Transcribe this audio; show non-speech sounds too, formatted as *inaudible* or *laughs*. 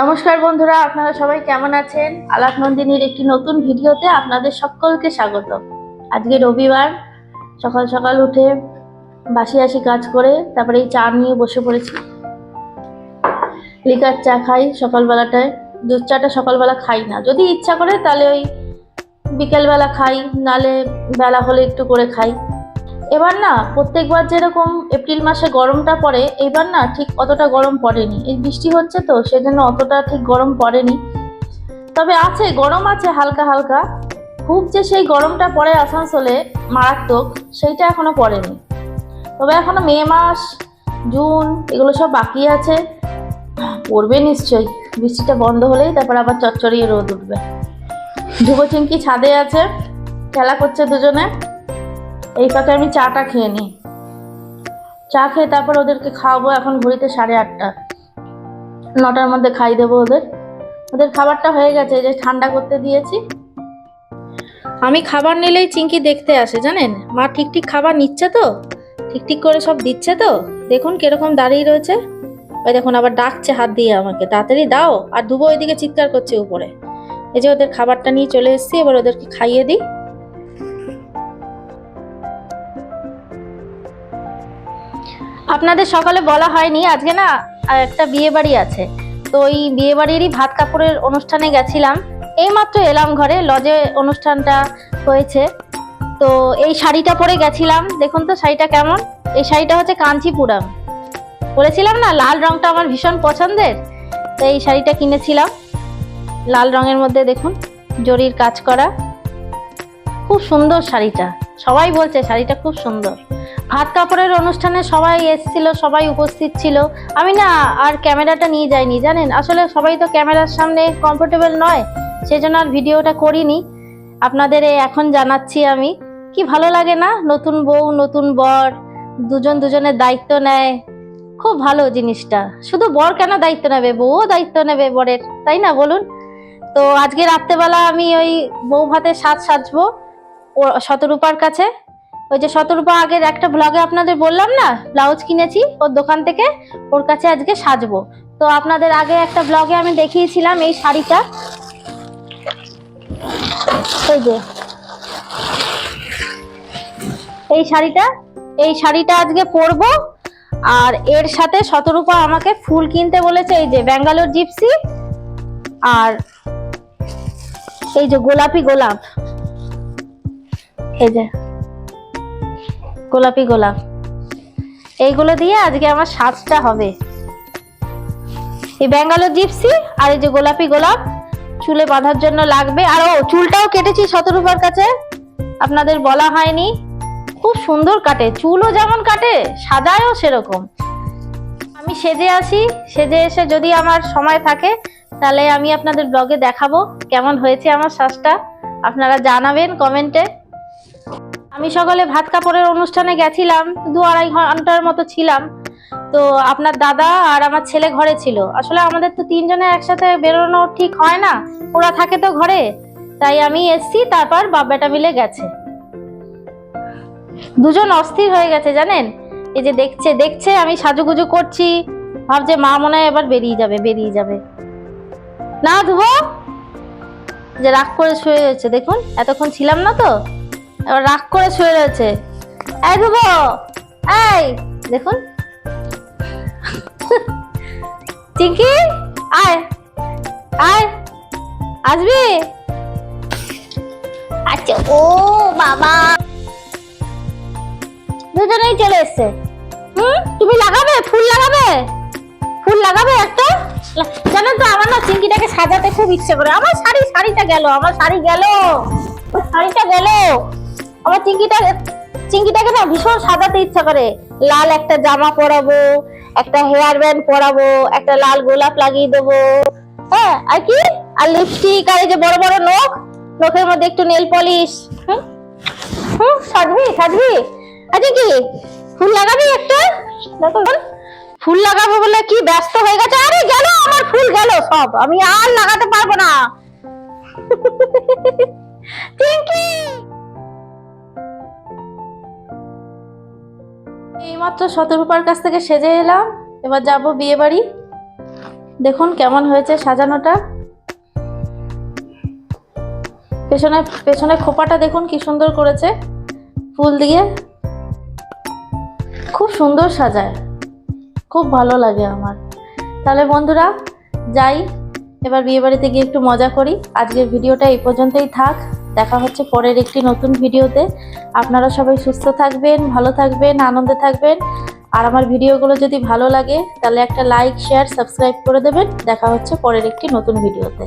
নমস্কার বন্ধুরা, আপনারা সবাই কেমন আছেন? আলাপ নন্দিনীর একটি নতুন ভিডিওতে আপনাদের সকলকে স্বাগত। আজকে রবিবার, সকাল সকাল উঠে বাসি আসি কাজ করে তারপরে এই চা নিয়ে বসে পড়েছি। লিকার চা খাই সকালবেলাটায়। দুধ চাটা সকালবেলা খাই না। যদি ইচ্ছা করে তাহলে ওই বিকেলবেলা খাই, নালে বেলা হলে একটু করে খাই। এবার না, প্রত্যেকবার যেরকম এপ্রিল মাসে গরমটা পড়ে এবার না ঠিক অতটা গরম পড়েনি। এই বৃষ্টি হচ্ছে তো, সেজন্য অতটা ঠিক গরম পড়েনি। তবে আছে, গরম আছে হালকা হালকা। খুব যে সেই গরমটা পড়ে আসানসোলে, মারাত্মক, সেইটা এখনও পড়েনি। তবে এখনও মে মাস, জুন, এগুলো সব বাকি আছে। পড়বে নিশ্চয়ই। বৃষ্টিটা বন্ধ হলেই তারপর আবার চচ্চড়িয়ে রোদ উঠবে। ধ্রুব চিংকি ছাদে আছে, খেলা করছে দুজনে। এই ফাঁকে আমি চাটা খেয়ে নিই। চা খেয়ে তারপর ওদেরকে খাওয়াবো এখন ঘড়িতে সাড়ে আটটা। নটার মধ্যে খাই দেবো ওদের। ওদের খাবারটা হয়ে গেছে যে ঠান্ডা করতে দিয়েছি। আমি খাবার নিলেই চিংকি দেখতে আসে, জানেন? মা ঠিক ঠিক খাবার নিচ্ছে তো? ঠিক ঠিক করে সব দিচ্ছে তো? দেখুন কীরকম দাঁড়িয়ে রয়েছে। ওই দেখুন, আবার ডাকছে হাত দিয়ে আমাকে, তাড়াতাড়ি দাও। আর দুবো ওইদিকে চিৎকার করছে উপরে। এই যে ওদের খাবারটা নিয়ে চলে এসেছি, এবার ওদেরকে খাইয়ে দিই। আপনাদের সকালে বলা হয়নি, আজকে না একটা বিয়ে বাড়ি আছে। তো ওই বিয়ে বাড়িরই ভাত কাপড়ের অনুষ্ঠানে গেছিলাম। এইমাত্র এলাম ঘরে, লজে অনুষ্ঠানটা হয়েছে। তো এই শাড়িটা পরে গেছিলাম, দেখুন তো শাড়িটা কেমন। এই শাড়িটা হচ্ছে কাঞ্চিপুরম। বলেছিলাম না, লাল রংটা আমার ভীষণ পছন্দের। তো এই শাড়িটা কিনেছিলাম। লাল রঙের মধ্যে দেখুন, জরির কাজ করা। খুব সুন্দর শাড়িটা। সবাই বলছে, শাড়িটা খুব সুন্দর। ভাত কাপড়ের অনুষ্ঠানে সবাই এসেছিল, সবাই উপস্থিত ছিল। আমি না আর ক্যামেরাটা নিয়ে যাইনি, জানেন? আসলে সবাই তো ক্যামেরার সামনে কমফোর্টেবল নয়, সেজন্য আর ভিডিওটা করিনি। আপনাদের এখন জানাচ্ছি আমি। কি ভালো লাগে না? নতুন বউ, নতুন বর, দুজন দুজনের দায়িত্ব নেয়। খুব ভালো জিনিসটা। শুধু বর কেন দায়িত্ব নেবে? বউও দায়িত্ব নেবে বরের, তাই না বলুন? তো আজকে রাত্রেবেলা আমি ওই বউ ভাতের সাজ সাজবো। শতরূপার কাছে? ওই যে শতরূপা আগের একটা ব্লগে আপনাদের বললাম না? ব্লাউজ কিনেছি, ওর দোকান থেকে ওর কাছে আজকে সাজবো। তো আপনাদের আগে একটা ব্লগে আমি দেখিয়েছিলাম এই শাড়িটা। এই যে। এই শাড়িটা এই শাড়িটা আজকে পরবো। আর এর সাথে শতরূপা আমাকে ফুল কিনতে বলেছে, এই যে ব্যাঙ্গালোর জিপসি। আর এই যে গোলাপি গোলাপ। এই যে। গোলাপি গোলাপ। এইগুলো দিয়ে আজকে আমার সাজটা হবে। এই ব্যাঙ্গালোর জিপসি আর এই যে গোলাপি গোলাপ চুলে বাঁধার জন্য লাগবে। আর ও, চুলটাও কেটেছি শতরূপার কাছে। আপনাদের বলা হয়নি। খুব সুন্দর কাটে। চুলও যেমন কাটে, সাজায়ও সেরকম। আমি সেজে আসি। সেজে এসে যদি আমার সময় থাকে, তাহলে আমি আপনাদের ব্লগে দেখাবো কেমন হয়েছে আমার শ্বাসটা আপনারা জানাবেন কমেন্টে। আমি সকালে ভাত কাপড়ের অনুষ্ঠানে গেছিলাম, দু আড়াই ঘণ্টার মতো ছিলাম। তো আপনার দাদা আর আমার ছেলে ঘরে ছিল। আসলে আমাদের তো তিনজনে একসাথে বেরোনো ঠিক হয় না, ওরা থাকে তো ঘরে। তাই আমি এসছি, তারপর বাব্বাটা মিলে গেছে। দুজন অস্থির হয়ে গেছে, জানেন? এই যে দেখছে দেখছে, আমি সাজুগুজু করছি। ভাবছে মা মনে হয় এবার বেরিয়ে যাবে বেরিয়ে যাবে। না ধুবো যে রাগ করে শুয়ে রয়েছে, দেখুন, এতক্ষণ ছিলাম না তো। রাগ করে শুয়ে রয়েছে। এই দেখুন। চিঙ্কি, আয় আয়, আসবি? আচ্ছা ও বাবা। দুজনেই চলে এসছে। হুম, তুমি লাগাবে? ফুল লাগাবে? ফুল লাগাবে একটা? জানো তো, আমার না চিংকিটাকে সাজাতে খুব ইচ্ছে করে। আমার শাড়ি, শাড়িটা গেল, আমার শাড়ি গেল। শাড়িটা গেল। আমার চিংকিটা চিংকিটাকে না ভীষণ সাজাতে ইচ্ছা করে। লাল একটা জামা পরাবো, একটা হেয়ার ব্যান্ড পরাবো, একটা লাল গোলাপ লাগিয়ে দেবো। হ্যাঁ আর কি? আর লিপস্টিক আর এই যে বড় বড় নখ, নখের মধ্যে একটু নেল পলিশ হুম? হুম, সাজবি সাজবি। আচ্ছা কি, ফুল লাগাবি একটা? ফুল। লাগাবো বলে কি ব্যস্ত হয়ে গেছে? আরে গেল, আমার ফুল গেল সব। আমি আর লাগাতে পারব না। *laughs* পিঙ্কি এইমাত্র শতরূপার কাছ থেকে সেজে এলাম। এবার যাব বিয়ে বাড়ি দেখুন কেমন হয়েছে সাজানোটা। পেছনে পেছনে খোপাটা দেখুন কি সুন্দর করেছে। ফুল দিয়ে। খুব সুন্দর সাজায়। খুব ভালো লাগে আমার। তাহলে বন্ধুরা, যাই। এবার বিয়ে বাড়িতে গিয়ে একটু মজা করি। আজকের ভিডিওটা এই পর্যন্তই থাক। দেখা হচ্ছে পরের একটি নতুন ভিডিওতে। আপনারা সবাই সুস্থ থাকবেন, ভালো থাকবেন, আনন্দে থাকবেন। আর আমার ভিডিওগুলো যদি ভালো লাগে, তাহলে একটা লাইক শেয়ার সাবস্ক্রাইব করে দেবেন। দেখা হচ্ছে পরের একটি নতুন ভিডিওতে।